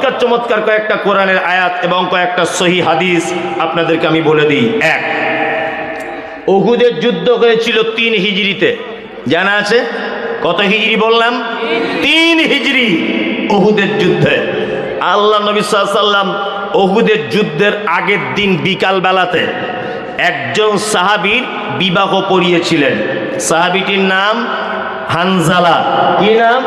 চমৎকার চমৎকার কয়েকটা কোরআনের আয়াত এবং কয়েকটা সহি হাদিস আপনাদেরকে আমি বলে দিই। এক ওহুদের যুদ্ধ হয়েছিল তিন হিজড়িতে। জানা আছে? কত হিজড়ি বললাম? তিন হিজড়ি ওহুদের যুদ্ধে। আল্লাহ নবী সাল্লাম যুদ্ধের আগের দিন বিকাল বেলাতে একজন সাহাবীর বিবাহ পড়িয়েছিলেন সাহাবিটির নাম হানজালা। কি নাম?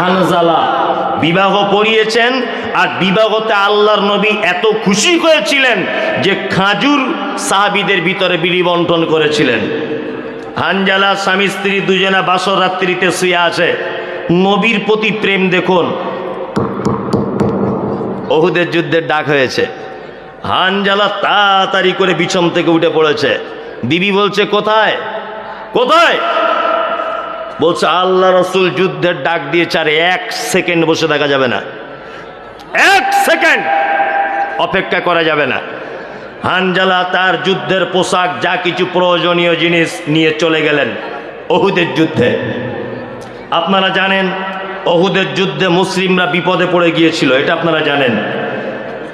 হানজালা। বিবাহ পড়িয়েছেন আর বিবাহতে আল্লাহর নবী এত খুশি হয়েছিলেন যে খাজুর সাহাবিদের ভিতরে বিলি বন্টন করেছিলেন। হানজালা স্বামী স্ত্রী দুজনা বাসর রাত্রিতে শুয়ে আছে। নবীর প্রতি প্রেম দেখুন। ওহুদের যুদ্ধের ডাক হয়েছে। হানজালা তাড়াতাড়ি করে বিছম থেকে উঠে পড়েছে। বিবি বলছে, কোথায়? কোথায়? বলছে, আল্লাহ রসুল যুদ্ধের ডাক দিয়েছে আর এক সেকেন্ড বসে থাকা যাবে না। এক সেকেন্ড অপেক্ষা করা যাবে না। হানজালা তার যুদ্ধের পোশাক, যা কিছু প্রয়োজনীয় জিনিস নিয়ে চলে গেলেন অহুদের যুদ্ধে। আপনারা জানেন, অহুদের যুদ্ধে মুসলিমরা বিপদে পড়ে গিয়েছিল, এটা আপনারা জানেন।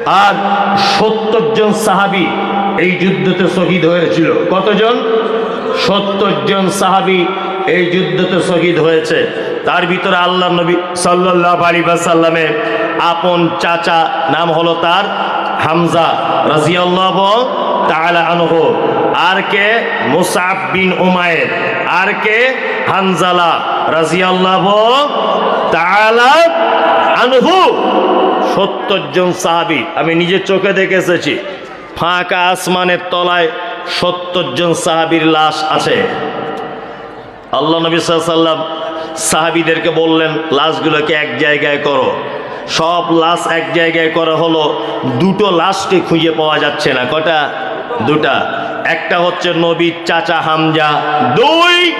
আর সত্তর জন সাহাবি এই যুদ্ধতে শহীদ হয়েছিল। কতজন? সত্তর জন সাহাবি এই যুদ্ধতে শহীদ হয়েছে। তার ভিতরে আল্লাহ নবী সাল্লাহ আলী সাল্লামের আপন চাচা নাম হলো তার হামজা রাজিয়াল্লাহ তাআলা আনহু। আর কে? মুসাব বিন উমায়ের। আর কে? হানজালা রাজিয়াল্লাহ তাআলা আনহু। সত্তর জন সাহাবি, আমি নিজের চোখে দেখে এসেছি। ফাঁকা আসমানের তলায় সত্তর জন সাহাবির লাশ আছে। আল্লাহ নবী সাল্লাম সাহাবিদেরকে বললেন, লাশগুলোকে এক জায়গায় করো। সব লাশ এক জায়গায় করা হলো, দুটো লাশকে খুঁজে পাওয়া যাচ্ছে না। কটা? দুটা। একটা হচ্ছে নবীর চাচা হামজা, দুই।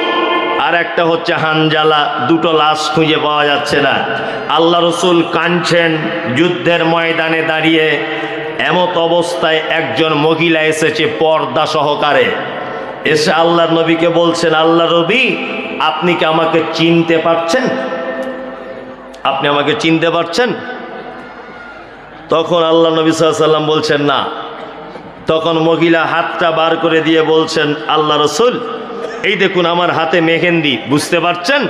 আর একটা হচ্ছে হানজালা, দুটো লাশ খুঁজে পাওয়া যাচ্ছে না। আল্লাহ রসুল কাঁদছেন যুদ্ধের ময়দানে দাঁড়িয়ে। এমত অবস্থায় একজন মহিলা এসেছে পর্দা সহকারে। এসে আল্লাহ নবীকে বলছেন, আল্লাহ রবি, আপনি কি আমাকে চিনতে পারছেন? আপনি আমাকে চিনতে পারছেন? তখন আল্লাহ নবী সাল্লাম বলছেন, না। তখন মহিলা হাতটা বার করে দিয়ে বলছেন, আল্লাহ রসুল, এই দেখুন আমার হাতে মেহেন্দি, বুঝতে পারছেন?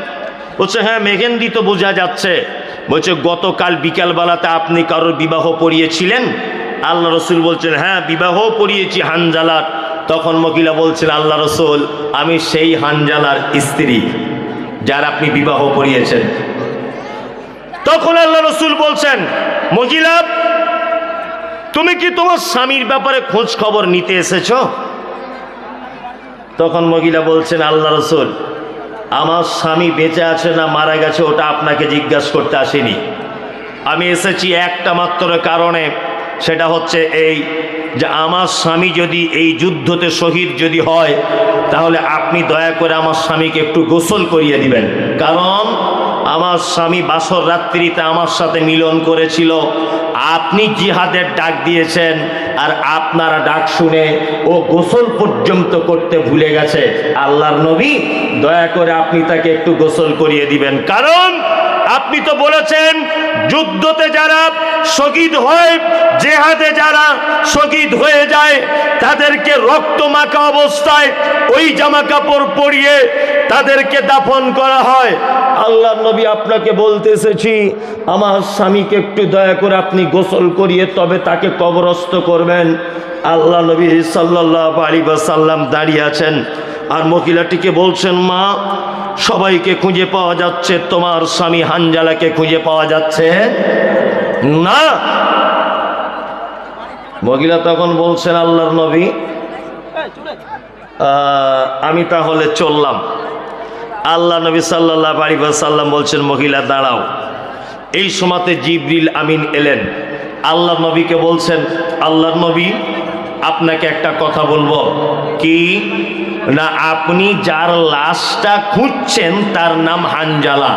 বলছে হ্যাঁ মেহেন্দি তো বোঝা যাচ্ছে। বলছে, গতকাল বিকালবেলাতে আপনি কারোর বিবাহ পড়িয়েছিলেন? আল্লাহ রসুল বলছেন হ্যাঁ বিবাহ পড়িয়েছি হানজালার। তখন মকিলা বলছেন আল্লাহ রসুল, আমি সেই হানজালার স্ত্রী যার আপনি বিবাহ করিয়েছেন। তখন আল্লাহ রসুল বলছেন মহিলা তুমি কি তোমার স্বামীর ব্যাপারে খোঁজ খবর নিতে এসেছ? তখন মহিলা বলছেন, আল্লাহ রসুল, আমার স্বামী বেঁচে আছে না মারা গেছে ওটা আপনাকে জিজ্ঞাসা করতে আসেনি। আমি এসেছি একটা মাত্র কারণে, সেটা হচ্ছে এই যে আমার স্বামী যদি এই যুদ্ধতে শহীদ যদি হয়, তাহলে আপনি দয়া করে আমার স্বামীকে একটু গোসল করিয়ে দিবেন। কারণ আমার স্বামী বাসর রাত্রিতে আমার সাথে মিলন করেছিল। আপনি জিহাদের ডাক দিয়েছেন আর আপনারা ডাক শুনে ও গোসল পর্যন্ত করতে ভুলে গেছে। আল্লাহর নবী, দয়া করে আপনি তাকে একটু গোসল করিয়ে দিবেন। কারণ আপনি তো বলেছেন যুদ্ধতে যারা শহীদ হয়, জেহাদে যারা শহীদ হয়ে যায়, তাদেরকে রক্ত মাখা অবস্থায় ওই জামা কাপড় পরিয়ে তাদেরকে দাফন করা হয়। আল্লাহ নবী আপনাকে বলতে এসেছি, আমার স্বামীকে একটু দয়া করে আপনি গোসল করিয়ে তবে তাকে কবরস্থ করবেন। আল্লাহ নবী সাল্লাহ আলী বা সাল্লাম দাঁড়িয়ে আছেন। আর মহিলাটিকে বলছেন, মা, সবাইকে খুঁজে পাওয়া যাচ্ছে, তোমার স্বামী হানজালাকে খুঁজে পাওয়া যাচ্ছে না। মহিলা তখন বলছেন, আল্লাহর নবী আমি তাহলে চললাম। আল্লাহ নবী সাল্লাহ আলী সাল্লাম বলছেন, মহিলা, দাঁড়াও। এই সময়তে জিবরিল আমিন এলেন। আল্লাহ নবীকে বলছেন আল্লাহ নবী, আপনাকে একটা কথা বলব। কি? না, আপনি যার লাশটা খুঁজছেন, তার নাম হানজালা।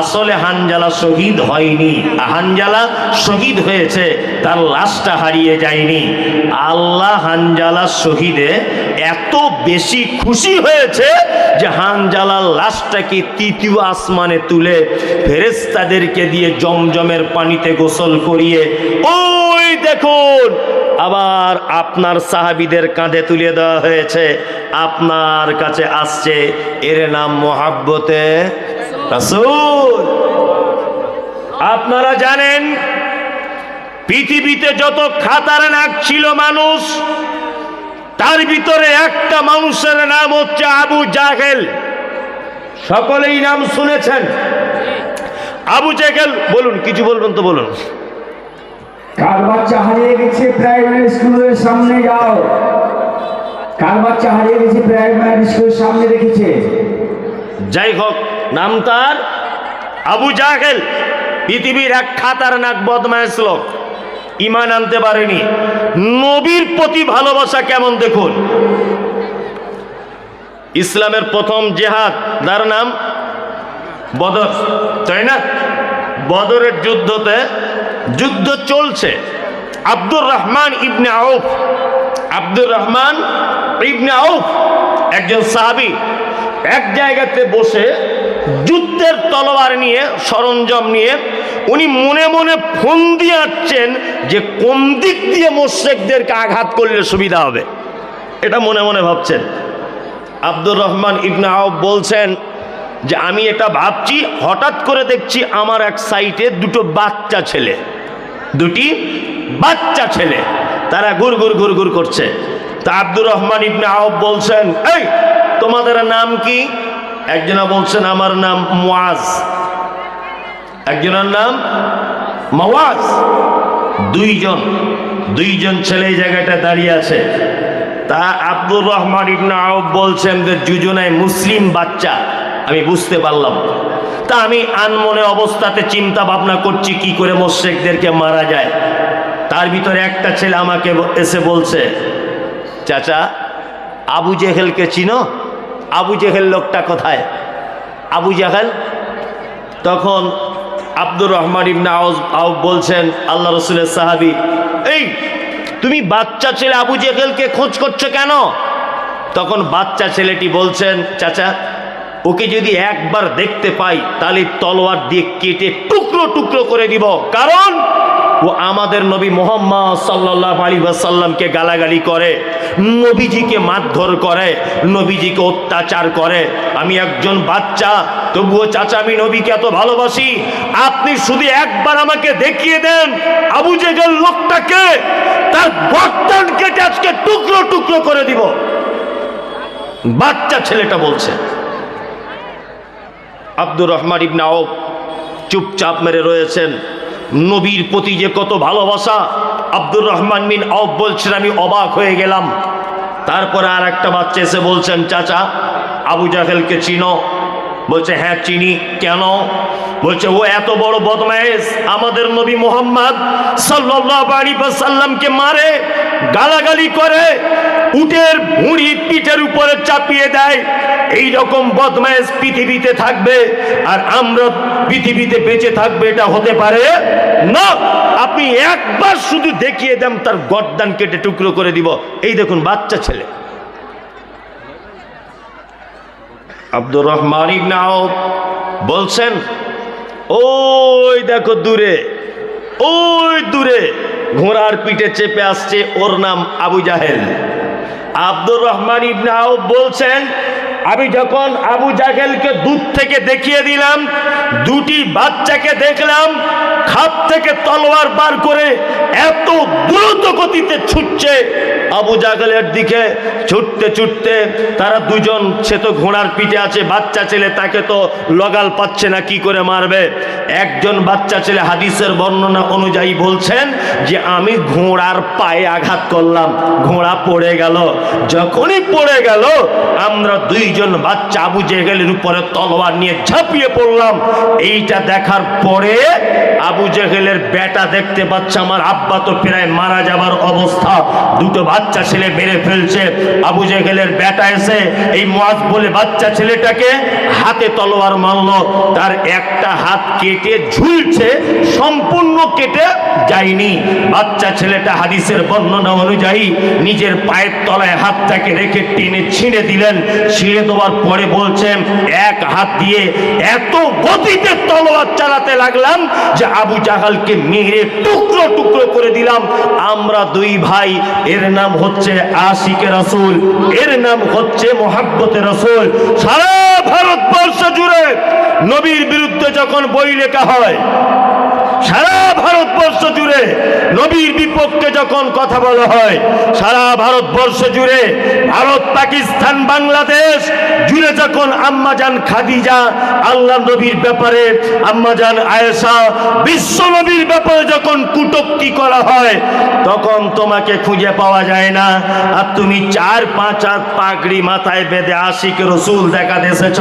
আসলে হানজালা শহীদ হয়নি। হানজালা শহীদ হয়েছে, তার লাশটা হারিয়ে যায়নি। আল্লাহ হানজালা শহীদে এত বেশি খুশি হয়েছে যে হানজালার লাশটাকে তৃতীয় আসমানে তুলে ফেরেস্তাদেরকে দিয়ে জমজমের পানিতে গোসল করিয়ে, ওই দেখুন আবার আপনার সাহাবিদের কাঁধে তুলে দেওয়া হয়েছে। আপনার কাছে আসছে, এর নাম মোহাব্বতে আপনারা জানেন, পৃথিবীতে যত খাতার নাক ছিল মানুষ, তার ভিতরে একটা মানুষের নাম হচ্ছে আবু জাহেল। সকলেই নাম শুনেছেন। আবু জাহেল, বলুন, কিছু বলবেন তো বলুন। কার বাচ্চা হারিয়ে গেছে প্রাইমারি স্কুলের সামনে যাও। কার বাচ্চা হারিয়ে গেছে প্রাইমারি স্কুলের সামনে রেখেছে? যাই হোক, নাম তার আবু জাহেল, পৃথিবীর এক খাতার নাক বদমায়েশ লোক। ইমান আনতে পারেনি। নবীর প্রতি ভালোবাসা কেমন দেখুন? ইসলামের প্রথম জেহাদ, তার নাম বদর, তাই না? বদরের যুদ্ধতে যুদ্ধ চলছে। আব্দুর রহমান ইবনে আউফ। আব্দুর রহমান ইবনে আউফ একজন সাহাবী। এক জায়গাতে বসে যুদ্ধের তলোয়ার নিয়ে, সরঞ্জাম নিয়ে উনি মনে মনে ফোন দিয়ে আসছেন যে কোন দিক দিয়ে মোশেকদেরকে আঘাত করলে সুবিধা হবে। এটা মনে মনে ভাবছেন। আব্দুর রহমান ইবনে আউফ বলছেন যে, আমি এটা ভাবছি, হঠাৎ করে দেখছি আমার এক সাইটে দুটো বাচ্চা ছেলে। দুটি বাচ্চা ছেলে। তারা গুর গুর গুর গুর করছে। তা আব্দুর রহমান ইবনে আউফ বলছেন, এই, তোমাদের নাম কি? একজনা বলছেন, আমার নাম মুয়াজ একজনের নাম মাওয়াজ। দুইজন দুইজন ছেলে এই জায়গাটা দাঁড়িয়ে আছে। তা আব্দুর রহমান ইবনে আউফ বলছেন যে দুজনায় মুসলিম বাচ্চা। আমি বুঝতে পারলাম। তা আমি আনমনে অবস্থাতে চিন্তা ভাবনা করছি, কি করে মোশেকদেরকে মারা যায়। তার ভিতরে একটা ছেলে আমাকে এসে বলছে, চাচা, আবু জেহেলকে চিনো? আবু জেহেল লোকটা কোথায়? আবু জাহেল তখন আব্দুর রহমান ইবনে আউফ বলছেন, আল্লাহ রসুলের সাহাবি, এই, তুমি বাচ্চা ছেলে আবু জেহেলকে খোঁজ করছ কেন? তখন বাচ্চা ছেলেটি বলছেন, চাচা ওকে যদি একবার দেখতে পাই, তাহলে তলোয়ার দিয়ে কেটে টুকরো টুকরো করে দিব। কারণ ও আমাদের নবী মোহাম্মদ সাল্লাহ আলী সাল্লামকে গালাগালি করে, নবীজিকে মারধর করে, নবীজিকে অত্যাচার করে। আমি একজন বাচ্চা, তবুও চাচা, আমি নবীকে এত ভালোবাসি, আপনি শুধু একবার আমাকে দেখিয়ে দেন, আবু জেগেল লোকটাকে, তার গর্দান কেটে আজকে টুকরো টুকরো করে দিব। বাচ্চা ছেলেটা বলছে আব্দুর রহমান ইবনা আউফ চুপচাপ মেরে রয়েছেন। নবীর প্রতি যে কত ভালোবাসা, আব্দুর রহমান মিন আউফ বলছেন, আমি অবাক হয়ে গেলাম। তারপরে আর একটা বাচ্চা এসে বলছেন, চাচা, আবু জাহেলকে চিনো। বলছে হ্যাঁ চিনি। কেন? বলছে, ও এত বড় বদমায়েশ, আমাদের নবী মোহাম্মদ সাল্লামকে মারে, গালাগালি করে, উটের ভুঁড়ি পিঠের উপরে চাপিয়ে দেয়। এই রকম বদমায়েশ পৃথিবীতে থাকবে আর আমরা পৃথিবীতে বেঁচে থাকবে, এটা হতে পারে না। আপনি একবার শুধু দেখিয়ে দেন, তার গর্দান কেটে টুকরো করে দিব। এই দেখুন, বাচ্চা ছেলে। আব্দুর রহমান ইবনে আউফ বলছেন ওই দেখো দূরে, ওই দূরে ঘোড়ার পিঠে চেপে আসছে ওর নাম আবু জাহেল। আব্দুর রহমান ইবনে বলছেন আমি যখন আবু জাহেলকে দূর থেকে দেখিয়ে দিলাম, দুটি বাচ্চাকে দেখলাম খাপ থেকে তলোয়ার বার করে এত দ্রুত গতিতে ছুটছে, আবু জাগলের দিকে ছুটতে ছুটতে তারা দুজন, সে তো ঘোড়ার পিঠে আছে, বাচ্চা ছেলে তাকে তো লগাল পাচ্ছে না, কি করে মারবে? একজন বাচ্চা ছেলে হাদিসের বর্ণনা অনুযায়ী বলছেন যে, আমি ঘোড়ার পায়ে আঘাত করলাম, ঘোড়া পড়ে গেল। যখনই পড়ে গেল, আমরা দুই দুইজন বাচ্চা আবু জেহেলের উপরে তলোয়ার নিয়ে ঝাঁপিয়ে পড়লাম। এইটা দেখার পরে আবু জেহেলের বেটা দেখতে পাচ্ছে আমার আব্বা তো প্রায় মারা যাবার অবস্থা। দুটো বাচ্চা ছেলে মেরে ফেলছে। আবু জেহেলের বেটা এসে এই মাছ বলে বাচ্চা ছেলেটাকে হাতে তলোয়ার মারলো। তার একটা হাত কেটে ঝুলছে, সম্পূর্ণ কেটে যায়নি। বাচ্চা ছেলেটা হাদিসের বর্ণনা অনুযায়ী নিজের পায়ের তলায় হাতটাকে রেখে টেনে ছিঁড়ে দিলেন। ছিঁড়ে দেওয়ার পরে বলছেন, এক হাত দিয়ে এত গতিতে তলোয়ার চালাতে লাগলাম যে আবু জাহালকে মেরে টুকরো টুকরো করে দিলাম। আমরা দুই ভাই, এর নাম হচ্ছে আশিকে রসুল, এর নাম হচ্ছে মোহাব্বতে রসুল। সারা ভারতবর্ষ জুড়ে নবীর বিরুদ্ধে যখন বই লেখা হয় সারা ভারতবর্ষ জুড়ে নবীর বিপক্ষে যখন কথা বলা হয়, সারা ভারতবর্ষ জুড়ে ভারত, পাকিস্তান, বাংলাদেশ জুড়ে যখন আম্মাজান খাদিজা, আল্লাহ নবীর ব্যাপারে আম্মাজান আয়েশা, বিশ্ব নবীর ব্যাপারে যখন কুটক্তি করা হয়, তখন তোমাকে খুঁজে পাওয়া যায় না। আর তুমি চার পাঁচ হাত পাগড়ি মাথায় বেঁধে আশিক রসুল দেখা দেশেছ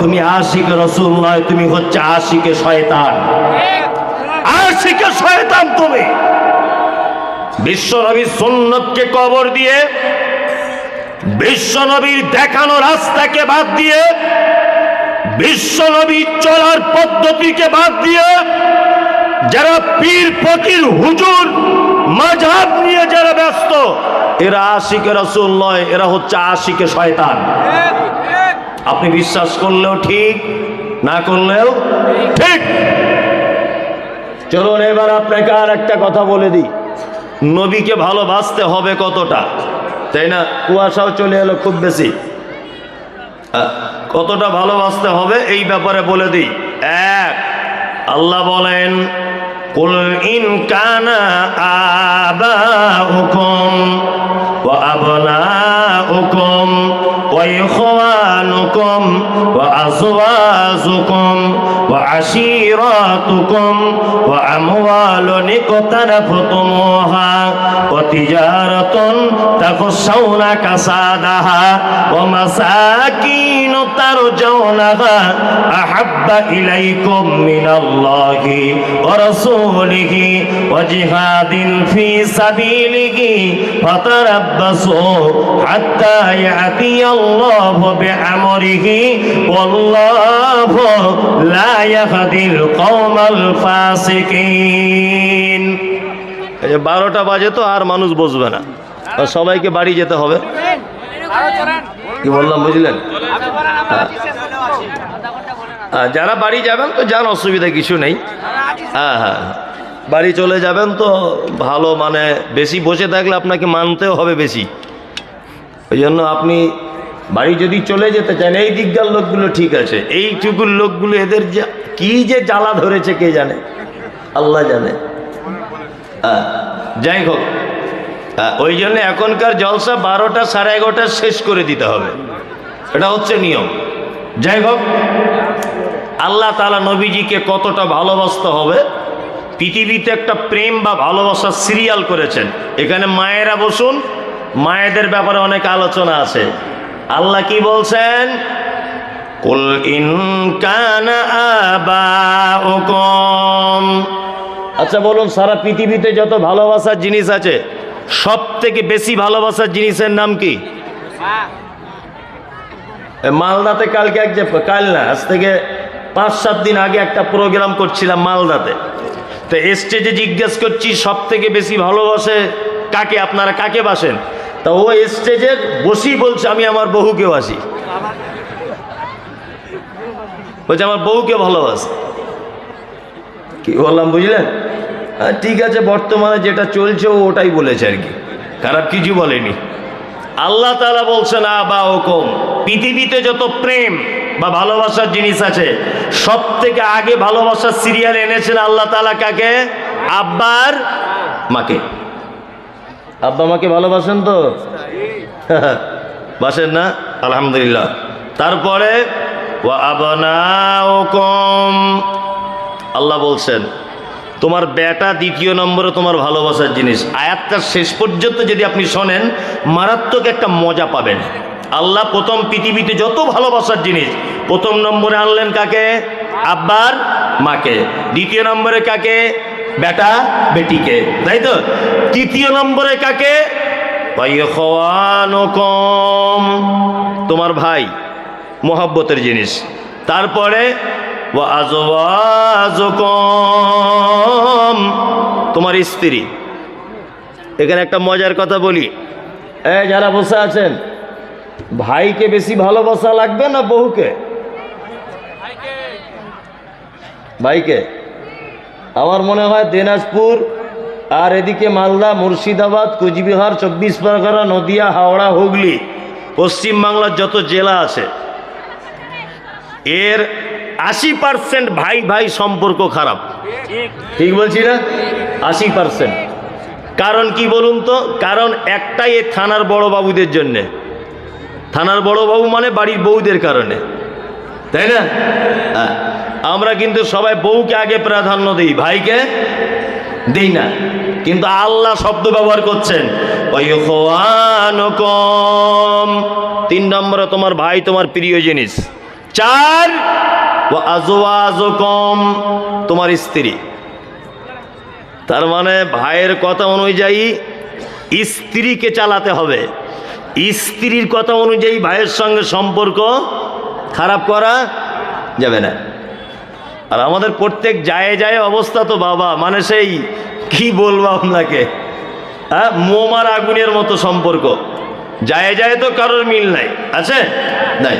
তুমি আশিক রসুল নয়, তুমি হচ্ছে আশিকে শয়তান। আশিকে শয়তান তুমি। বিশ্বনবীর সুন্নতকে কবর দিয়ে বিশ্বনবীর দেখানো রাস্তাকে বাদ দিয়ে বিশ্বনবীর চলার পদ্ধতিকে বাদ দিয়ে যারা পীর ফকির হুজুর মাঝাব নিয়ে যারা ব্যস্ত এরা আশিকে রসুল নয় এরা হচ্ছে আশিকে শয়তান। আপনি বিশ্বাস করলেও ঠিক না করলেও ঠিক। চলুন এবার আপনাকে আর একটা কথা বলে দিই। নবীকে ভালোবাসতে হবে কতটা? তাই না? কুয়াশাও চলে এলো খুব বেশি। কতটা ভালোবাসতে হবে এই ব্যাপারে বলে দিই। এক, আল্লাহ বলেন, কুল ইন কানা আবাউকুম ওয়া আবনাউকুম ওয়া ইখওয়ানুকুম ওয়া আজওয়াজুকুম ওয়া আশীরাতুকুম ওয়া আমওয়ালুন ইকতারাফতুমুহা ওয়া তিজারাতুন তাখশাউনা কাসাদাহা ওয়া মাসাকিন তারজাউনাহা আহাব্বা ইলাইকুম মিনাল্লাহি ওয়া রাসূলিহি লা ইয়াহদিল কওমাল ফাসিকিন। এই যে বারোটা বাজে তো আর মানুষ বসবে না। সবাইকে বাড়ি যেতে হবে। কি বললাম বুঝলেন? হ্যাঁ, যারা বাড়ি যাবেন তো যান অসুবিধা কিছু নেই। হ্যাঁ হ্যাঁ। বাড়ি চলে যাবেন তো ভালো মানে বেশি বসে থাকলে আপনাকে মানতেও হবে বেশি। ওই জন্য আপনি বাড়ি যদি চলে যেতে চান এই দিককার লোকগুলো ঠিক আছে। এইটুকুর লোকগুলো এদের কি যে জ্বালা ধরেছে কে জানে? আল্লাহ জানে। হ্যাঁ, যাই হোক। হ্যাঁ, ওই জন্য এখনকার জলসা বারোটা সাড়ে এগারোটা শেষ করে দিতে হবে। এটা হচ্ছে নিয়ম। যাই হোক আল্লাহ তালা নবীজিকে কতটা ভালোবাসতে হবে? পৃথিবীতে একটা প্রেম বা ভালোবাসার সিরিয়াল করেছেন। এখানে মায়েরা বসুন মায়েদের ব্যাপারে অনেক আলোচনা আছে। আল্লাহ কি বলছেন? কুল ইন কানা আচ্ছা বলুন, সারা পৃথিবীতে যত ভালোবাসার জিনিস আছে সব থেকে বেশি ভালোবাসার জিনিসের নাম কি? মালদাতে কালকে এক যে, কাল না, আজ থেকে পাঁচ সাত দিন আগে একটা প্রোগ্রাম করছিলাম মালদাতে। তো স্টেজে জিজ্ঞেস করছি সব থেকে বেশি ভালোবাসে কাকে? আপনারা কাকে বাসেন? তা ও স্টেজে বসি বলছে আমি আমার বহুকে আসি। বলছে আমার বউকে ভালোবাসে। কি বললাম বুঝলেন? হ্যাঁ, ঠিক আছে বর্তমানে যেটা চলছে ও ওটাই বলেছে আর কি। খারাপ কিছু বলেনি। আল্লাহ তালা বলছেন আবা ওকম পৃথিবীতে যত প্রেম বা ভালোবাসার জিনিস আছে সব থেকে আগে ভালোবাসার সিরিয়াল এনেছেন আল্লাহ তালা কাকে? আব্বার মাকে। আব্বা মাকে ভালোবাসেন তো? বাসেন না? আলহামদুলিল্লাহ। তারপরে আল্লাহ বলছেন, তোমার বেটা দ্বিতীয় নম্বরে তোমার ভালোবাসার জিনিস। আয়াতটার শেষ পর্যন্ত যদি আপনি শোনেন, মারাত্মক একটা মজা পাবেন। আল্লাহ প্রথম পৃথিবীতে যত ভালোবাসার জিনিস, প্রথম নম্বরে আনলেন কাকে? আব্বার মাকে। দ্বিতীয় নম্বরে কাকে? বেটা বেটিকে, তাই তো? তৃতীয় নম্বরে কাকে? কম তোমার ভাই, মোহাব্বতের জিনিস। তারপরে আজওয়াজকম। তোমার স্ত্রী। এখানে একটা মজার কথা বলি। এ যারা বসে আছেন, ভাইকে বেশি ভালোবাসা লাগবে না বহুকে ভাইকে। আমার মনে হয় দিনাজপুর আর এদিকে মালদা, মুর্শিদাবাদ, কুচবিহার চব্বিশ পরগনা নদিয়া, হাওড়া, হুগলি, পশ্চিমবাংলার যত জেলা আছে। এর আশি পার্সেন্ট ভাই ভাই সম্পর্ক খারাপ। ঠিক বলছি না? আশি পার্সেন্ট কারণ কি বলুন তো? কারণ একটাই এ থানার বড় বাবুদের জন্যে। থানার বড় বাবু মানে বাড়ির বউদের কারণে। তাই না? হ্যাঁ। আমরা কিন্তু সবাই বউকে আগে প্রাধান্য দিই, ভাইকে দিই না। কিন্তু আল্লাহ শব্দ ব্যবহার করছেন তিন নম্বরে তোমার ভাই তোমার প্রিয় জিনিস। চার ও তোমার স্ত্রী। তার মানে ভাইয়ের কথা অনুযায়ী স্ত্রীকে চালাতে হবে। স্ত্রীর কথা অনুযায়ী ভাইয়ের সঙ্গে সম্পর্ক খারাপ করা যাবে না। আর আমাদের প্রত্যেক যায় যায় অবস্থা তো বাবা মানে সেই কি বলব আপনাকে? হ্যাঁ মোমার আগুনের মতো সম্পর্ক। যায় যায় তো কারোর মিল নাই, আছে? নাই।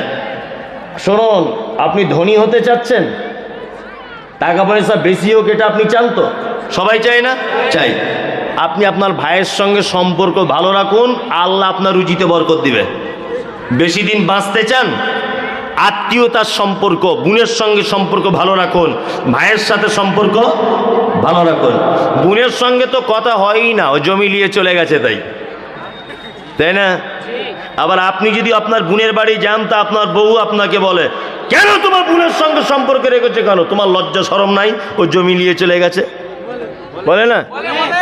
শুনুন, আপনি ধনী হতে চাচ্ছেন? টাকা পয়সা বেশি হোক, এটা আপনি চান তো? সবাই চায় না? চাই। আপনি আপনার ভাইয়ের সঙ্গে সম্পর্ক ভালো রাখুন, আল্লাহ আপনার রুজিতে বরকত দিবে। বেশি দিন বাঁচতে চান আত্মীয়তার সম্পর্ক, বোনের সঙ্গে সম্পর্ক ভালো রাখুন, ভাইয়ের সাথে সম্পর্ক ভালো রাখুন। বোনের সঙ্গে তো কথা হয়ই না, ও জমি নিয়ে চলে গেছে তাই। তাই না? আবার আপনি যদি আপনার বোনের বাড়ি যান, তা আপনার বউ আপনাকে বলে, কেন তোমার বোনের সঙ্গে সম্পর্ক রেখেছে কেন? তোমার লজ্জা সরম নাই? ও জমি নিয়ে চলে গেছে? বলে না?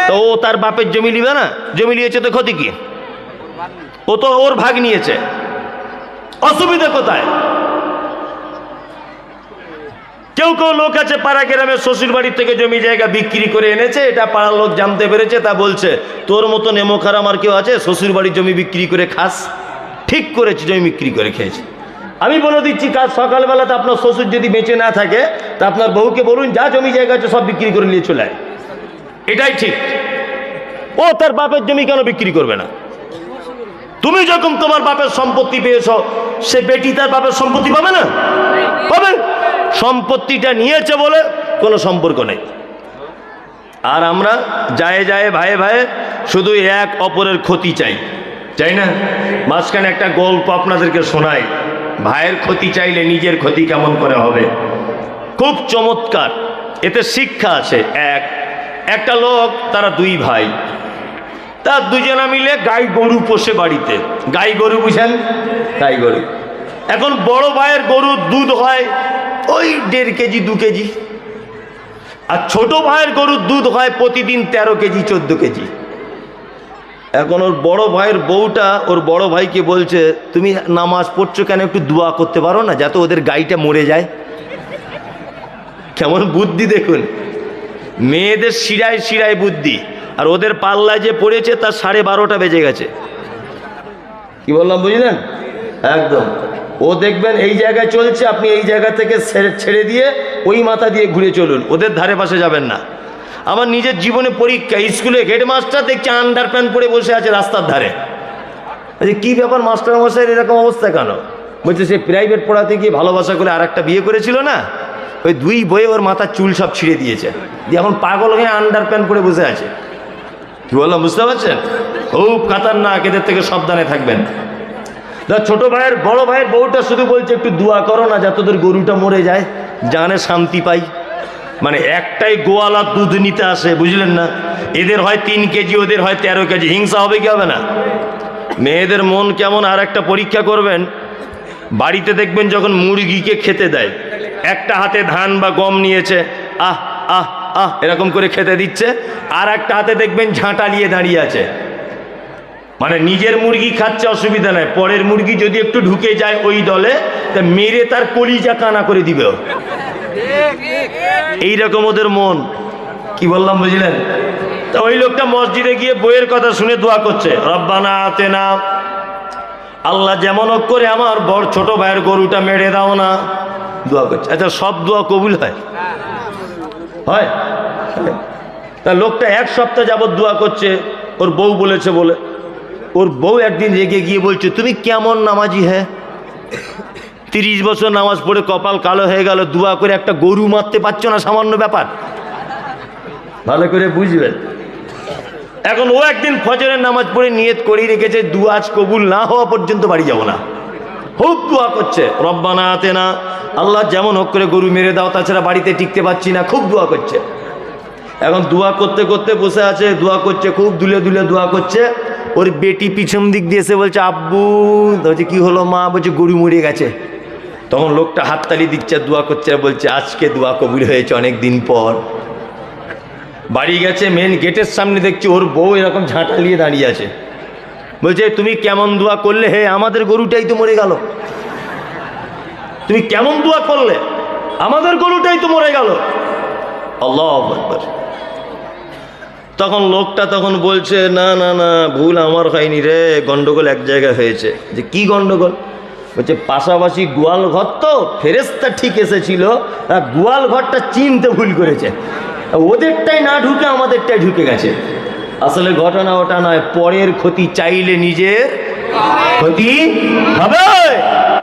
তো ও তার বাপের জমি নিবে না? জমি নিয়েছে তো ক্ষতি কি? ও তো ওর ভাগ নিয়েছে। অসুবিধা কোথায়? কেউ কেউ লোক আছে পাড়া গ্রামের শ্বশুর বাড়ির থেকে জমি জায়গা বিক্রি করে এনেছে, এটা পাড়ার লোক জানতে পেরেছে, তা বলছে, তোর মতো নেমোখার আমার কেউ আছে? শ্বশুর বাড়ির জমি বিক্রি করে খাস, ঠিক করেছে, জমি বিক্রি করে খেয়েছে। আমি বলে দিচ্ছি কাজ সকালবেলাতে আপনার শ্বশুর যদি বেঁচে না থাকে, তা আপনার বউকে বলুন, যা জমি জায়গা আছে সব বিক্রি করে নিয়ে চলে আয়। এটাই ঠিক। ও তার বাপের জমি কেন বিক্রি করবে না? তুমি যখন তোমার বাপের সম্পত্তি পেয়েছ, সে বেটি তার বাপের সম্পত্তি পাবে না? পাবে? সম্পত্তিটা নিয়েছে বলে কোনো সম্পর্ক নেই। আর আমরা যায় যায় ভাইয়ে ভাইয়ে শুধু এক অপরের ক্ষতি চাই। চাই না? মাঝখানে একটা গল্প আপনাদেরকে শোনাই। ভাইয়ের ক্ষতি চাইলে নিজের ক্ষতি কেমন করে হবে? খুব চমৎকার। এতে শিক্ষা আছে, এক। একটা লোক, তারা দুই ভাই। তার দুজনা মিলে গাই গরু পোষে বাড়িতে। গাই গরু বুঝেন? গাই গরু। এখন বড় ভাইয়ের গরুর দুধ হয়। ওই দেড় কেজি, দু কেজি। আর ছোট ভাইয়ের গরুর দুধ হয় প্রতিদিন তেরো কেজি, চোদ্দ কেজি। এখন ওর বড় ভাইয়ের বউটা ওর বড় ভাইকে বলছে, তুমি নামাজ পড়ছো কেন? একটু দোয়া করতে পারো না, যাতে ওদের গাইটা মরে যায়। কেমন বুদ্ধি দেখুন। মেয়েদের শিরায় শিরায় বুদ্ধি। আর ওদের পাল্লায় যে পড়েছে, তার সাড়ে বারোটা বেজে গেছে। কি বললাম, বুঝলেন? একদম। ও দেখবেন এই জায়গায় চলছে, আপনি এই জায়গা থেকে ছেড়ে- দিয়ে ওই মাথা দিয়ে ঘুরে চলুন, ওদের ধারে পাশে যাবেন না। আমার নিজের জীবনে পরীক্ষা, স্কুলে হেডমাস্টার দেখছি আন্ডার প্যান্ট পরে বসে আছে রাস্তার ধারে। কি ব্যাপার মাস্টার মশাইয়ের এরকম অবস্থা কেন? বলছে সে প্রাইভেট পড়াতে গিয়ে ভালোবাসা করে আর একটা বিয়ে করেছিল না? ওই দুই বইয়ে ওর মাথার চুল সব ছিঁড়ে দিয়েছে। দিয়ে এখন পাগল হয়ে আন্ডার প্যান্ট পরে বসে আছে। কি বললাম, বুঝতে পারছেন? খুব খাতারনাক, এদের থেকে সাবধানে থাকবেন। দা ছোট ভাইয়ের, বড় ভাইয়ের বউটা শুধু বলছে, একটু দোয়া করো না, যাতে তোদের গরুটা মরে যায়, জানে শান্তি পাই। মানে একটাই গোয়ালা দুধ নিতে আসে, বুঝলেন না? এদের হয় তিন কেজি, ওদের হয় তেরো কেজি। হিংসা হবে কি হবে না? মেয়েদের মন কেমন? আর একটা পরীক্ষা করবেন, বাড়িতে দেখবেন যখন মুরগিকে খেতে দেয়, একটা হাতে ধান বা গম নিয়েছে, আহ আহ আহ, এরকম করে খেতে দিচ্ছে, আর একটা হাতে দেখবেন ঝাঁটা নিয়ে দাঁড়িয়ে আছে। মানে নিজের মুরগি খাচ্ছে, অসুবিধা নাই। পরের মুরগি যদি একটু ঢুকে যায় ওই দলে, তা মেরে তার কলিজা কানা করে দিবে। এইরকম ওদের মন। কি বললাম, বুঝলেন? তা ওই লোকটা মসজিদে গিয়ে বইয়ের কথা শুনে দোয়া করছে, রব্বানা আতে না আল্লাহ যেমন করে আমার বড় ছোট ভাইয়ের গরুটা মেরে দাও না। দোয়া করছে। আচ্ছা সব দোয়া কবুল হয়? হয়? তা লোকটা এক সপ্তাহ যাবত দোয়া করছে, ওর বউ বলেছে বলে। ওর বউ একদিন রেগে গিয়ে বলছে, তুমি কেমন নামাজি হ্যাঁ? তিরিশ বছর নামাজ পড়ে কপাল কালো হয়ে গেল, দুয়া করে একটা গরু মারতে পারছ না, সামান্য ব্যাপার? ভালো করে বুঝবেন। এখন ও একদিন ফজরের নামাজ পড়ে নিয়ত করেই রেখেছে দুয়াজ কবুল না হওয়া পর্যন্ত বাড়ি যাব না। খুব দোয়া করছে। রব্বানা আতে না আল্লাহ যেমন হোক করে গরু মেরে দাও, তাছাড়া বাড়িতে টিকতে পারছি না, খুব দোয়া করছে। এখন দোয়া করতে করতে বসে আছে, দোয়া করছে, খুব দুলে দুলে দোয়া করছে। ওর বেটি পিছন দিক দিয়ে এসে বলছে, আব্বু। বলছে, কি হলো মা? বলছে, গরু মরে গেছে। তখন লোকটা হাততালি দিচ্ছে, দোয়া করছে, বলছে, আজকে দোয়া কবুল হয়েছে অনেক দিন পর। বাড়ি গেছে মেন গেটের সামনে দেখছি, ওর বউ এরকম ঝাঁটা নিয়ে দাঁড়িয়ে আছে। বলছে, তুমি কেমন দোয়া করলে? হে, আমাদের গরুটাই তো মরে গেল। তুমি কেমন দোয়া করলে? আমাদের গরুটাই তো মরে গেল। আল্লাহ আকবার। তখন লোকটা তখন বলছে, না না না, ভুল আমার হয়নি রে, গন্ডগোল এক জায়গায় হয়েছে। যে কি গন্ডগোল? বলছে, পাশাপাশি গোয়াল ঘর তো ফেরেস্তা ঠিক এসেছিল, আর গোয়াল ঘরটা চিনতে ভুল করেছে। ওদেরটাই না ঢুকে আমাদেরটাই ঢুকে গেছে। আসলে ঘটনা ওটা নয়, পরের ক্ষতি চাইলে নিজের ক্ষতি হবে।